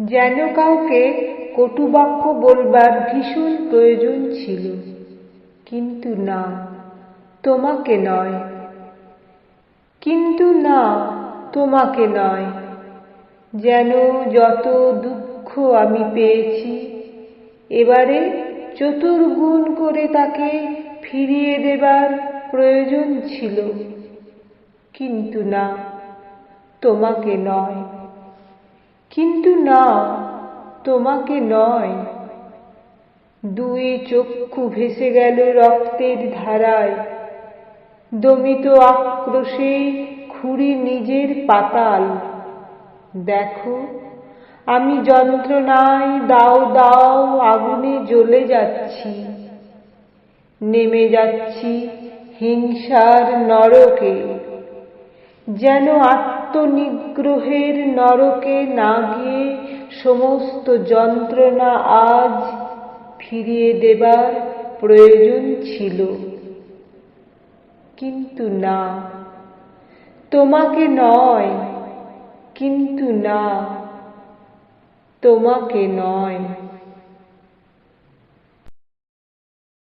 যেন কাউকে কটুবাক্য বলবার ভীষণ প্রয়োজন ছিল। কিন্তু না, তোমাকে নয়। কিন্তু না, তোমাকে নয়। যেন যত দুঃখ আমি পেয়েছি, এবারে চতুর্গুণ করে তাকে ফিরিয়ে দেবার প্রয়োজন ছিল। কিন্তু না, তোমাকে নয়। কিন্তু না, তোমাকে নয়। দুই চক্ষু ভেসে গেল রক্তের ধারায়। দমিত আক্রোশে খুঁড়ি নিজের পাতাল। দেখো, আমি যন্ত্রণায় দাও দাও আগুনে জ্বলে যাচ্ছি। নেমে যাচ্ছি হিংসার নরকে। যেন আত্মনিগ্রহের নরকে না গিয়ে সমস্ত যন্ত্রণা আজ ফিরিয়ে দেবার প্রয়োজন ছিল। কিন্তু না। তোমাকে নয়, কিন্তু না। তোমাকে নয়।